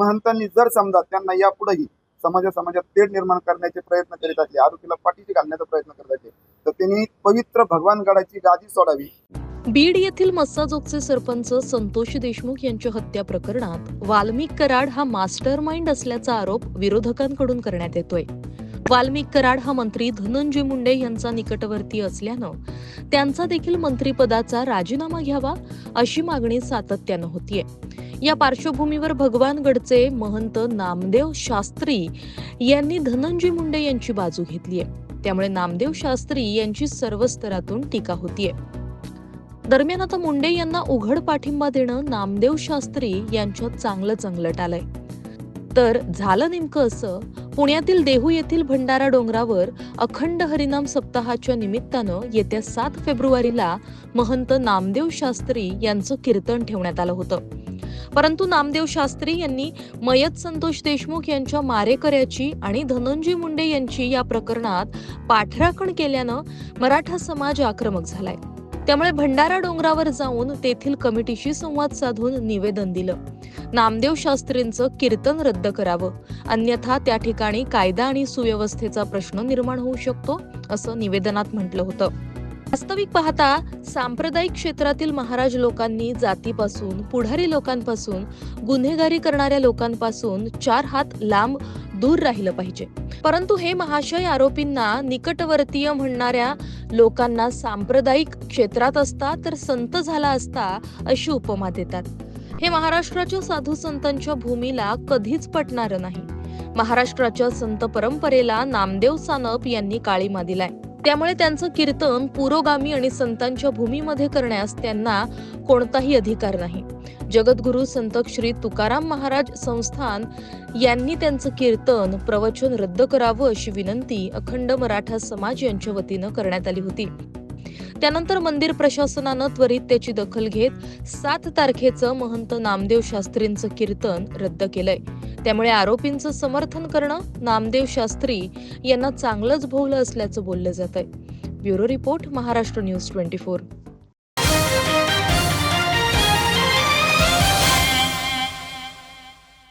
महंतांनी जर समजा त्यांना यापुढेही समाजा समाजात तेढ निर्माण करण्याचे प्रयत्न करीत असले आरोपीला पाठीशी घालण्याचा प्रयत्न करत असले तर त्यांनी पवित्र भगवानगडाची गादी सोडावी. बीड येथील मस्साजोगचे सरपंच संतोष देशमुख यांच्या हत्या प्रकरणात वाल्मिक कराड हा मास्टर माइंड असल्याचा आरोप विरोधकांकडून करण्यात येतोय. वाल्मिक कराड हा मंत्री धनंजय मुंडे यांचा निकटवर्ती असल्यानं त्यांचा देखील मंत्रिपदाचा राजीनामा घ्यावा अशी मागणी सातत्यानं होतीये. या पार्श्वभूमीवर भगवानगडचे महंत नामदेव शास्त्री यांनी धनंजय मुंडे यांची बाजू घेतली आहे. त्यामुळे नामदेव शास्त्री यांची सर्व स्तरातून टीका होतीये. दरम्यान आता मुंडे यांना उघड पाठिंबा देणं नामदेव शास्त्री यांच्यात चांगलं चांगलं आलंय. तर झालं नेमकं असं पुण्यातील देहू येथील भंडारा डोंगरावर अखंड हरिनाम सप्ताहाच्या निमित्तानं येत्या सात फेब्रुवारीला महंत नामदेव शास्त्री यांचं कीर्तन ठेवण्यात आलं होतं. परंतु नामदेव शास्त्री यांनी मयत संतोष देशमुख यांच्या मारेकऱ्याची आणि धनंजय मुंडे यांची या प्रकरणात पाठराखण केल्यानं मराठा समाज आक्रमक झालाय. त्यामुळे भंडारा डोंगरावर जाऊन तेथील कमिटीशी संवाद साधून निवेदन दिलं. नामदेव शास्त्रींचं कीर्तन रद्द करावं. अन्यथा त्या ठिकाणी कायदा आणि सुव्यवस्थेचा प्रश्न निर्माण होऊ शकतो असं निवेदनात म्हटलं होतं. वास्तविक पाहता सांप्रदायिक क्षेत्रातील महाराज लोकांनी जातीपासून पुढारी लोकांपासून गुन्हेगारी करणाऱ्या लोकांपासून चार हात लांब दूर राहिलं पाहिजे. परंतु हे महाशय आरोपींना निकटवर्तीय म्हणणाऱ्या लोकांना सांप्रदायिक क्षेत्रात असता तर संत झाला असता अशी उपमा देतात. हे महाराष्ट्राच्या साधू संतांच्या भूमीला कधीच पटणारं नाही. महाराष्ट्राच्या संत परंपरेला नामदेव सानप यांनी काळीमा दिलाय. त्यामुळे त्यांचं कीर्तन पुरोगामी आणि संतांच्या भूमीमध्ये करण्यास त्यांना कोणताही अधिकार नाही. जगद्गुरु संत श्री तुकाराम महाराज संस्थान यांनी त्यांचं कीर्तन प्रवचन रद्द करावं अशी विनंती अखंड मराठा समाज यांच्या वतीनं करण्यात आली होती. त्यानंतर मंदिर प्रशासनानं त्वरित त्याची दखल घेत सात तारखेचं महंत नामदेव शास्त्रींचं कीर्तन रद्द केलंय. त्यामुळे आरोपींचं समर्थन करणं नामदेव शास्त्री यांना चांगलंच भोवलं असल्याचं बोललं जात आहे bureau report Maharashtra news twenty four.